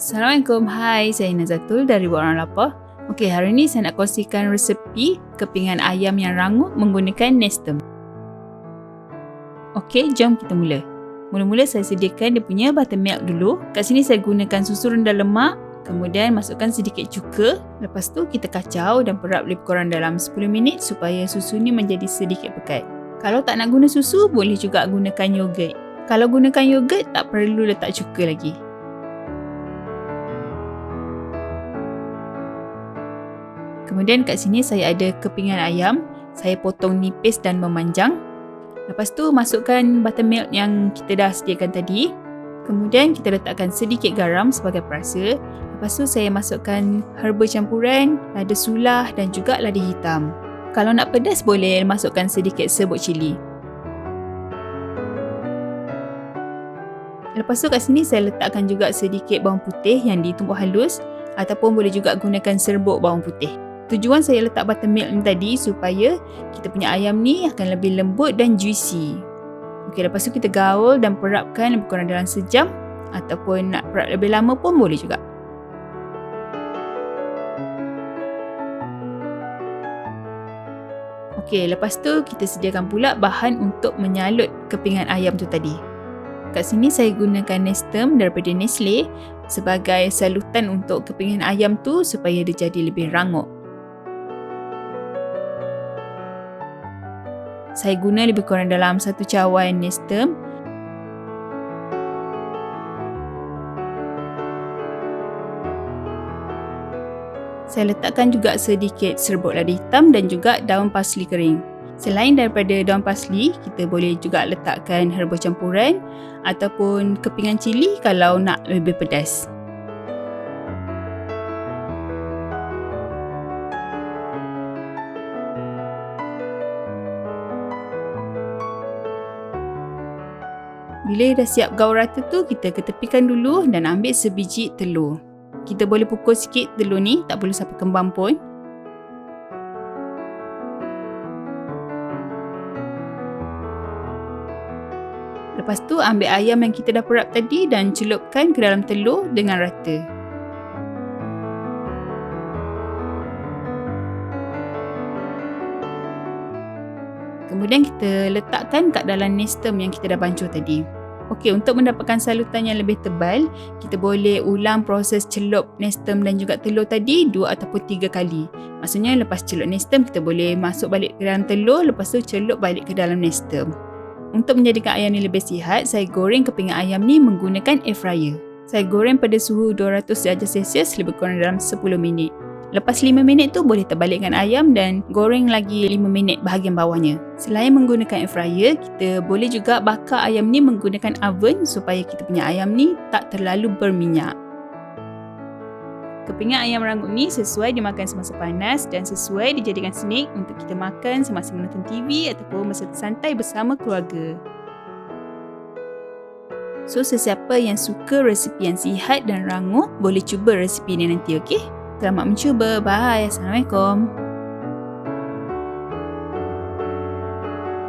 Assalamualaikum, hai saya Nazatul dari Warna Lapar. Okey, hari ini saya nak kongsikan resepi kepingan ayam yang rangup menggunakan Nestum. Okey, jom kita mula. Mula-mula saya sediakan dia punya buttermilk dulu. Kat sini saya gunakan susu rendah lemak, kemudian masukkan sedikit cuka. Lepas tu kita kacau dan perap lebih kurang dalam 10 minit supaya susu ni menjadi sedikit pekat. Kalau tak nak guna susu, boleh juga gunakan yogurt. Kalau gunakan yogurt, tak perlu letak cuka lagi. Kemudian kat sini saya ada kepingan ayam. Saya potong nipis dan memanjang. Lepas tu masukkan buttermilk yang kita dah sediakan tadi. Kemudian kita letakkan sedikit garam sebagai perasa. Lepas tu saya masukkan herba campuran, lada sulah dan juga lada hitam. Kalau nak pedas boleh masukkan sedikit serbuk cili. Lepas tu kat sini saya letakkan juga sedikit bawang putih yang ditumbuk halus ataupun boleh juga gunakan serbuk bawang putih. Tujuan saya letak buttermilk ni tadi supaya kita punya ayam ni akan lebih lembut dan juicy. Okey, lepas tu kita gaul dan perapkan lebih kurang dalam sejam ataupun nak perap lebih lama pun boleh juga. Okey, lepas tu kita sediakan pula bahan untuk menyalut kepingan ayam tu tadi. Kat sini saya gunakan Nestum daripada Nestle sebagai salutan untuk kepingan ayam tu supaya dia jadi lebih rangup. Saya guna lebih kurang dalam satu cawan Nestum. Saya letakkan juga sedikit serbuk lada hitam dan juga daun pasli kering. Selain daripada daun pasli, kita boleh juga letakkan herba campuran ataupun kepingan cili kalau nak lebih pedas. Bila dah siap gaul rata tu, kita ketepikan dulu dan ambil sebiji telur. Kita boleh pukul sikit telur ni, tak perlu sampai kembang pun. Lepas tu ambil ayam yang kita dah perap tadi dan celupkan ke dalam telur dengan rata. Kemudian kita letakkan kat dalam nestum yang kita dah bancuh tadi. Okey, untuk mendapatkan salutan yang lebih tebal, kita boleh ulang proses celup nestum dan juga telur tadi dua ataupun tiga kali. Maksudnya lepas celup nestum, kita boleh masuk balik ke dalam telur, lepas tu celup balik ke dalam nestum. Untuk menjadikan ayam ni lebih sihat, saya goreng kepingan ayam ni menggunakan air fryer. Saya goreng pada suhu 200 darjah Celsius lebih kurang dalam 10 minit. Lepas 5 minit tu boleh terbalikkan ayam dan goreng lagi 5 minit bahagian bawahnya. Selain menggunakan air fryer, kita boleh juga bakar ayam ni menggunakan oven supaya kita punya ayam ni tak terlalu berminyak. Kepingan ayam ranggup ni sesuai dimakan semasa panas dan sesuai dijadikan snack untuk kita makan semasa menonton TV ataupun masa santai bersama keluarga. So sesiapa yang suka resipi yang sihat dan rangup boleh cuba resipi ni nanti okey? Selamat mencuba. Bye. Assalamualaikum.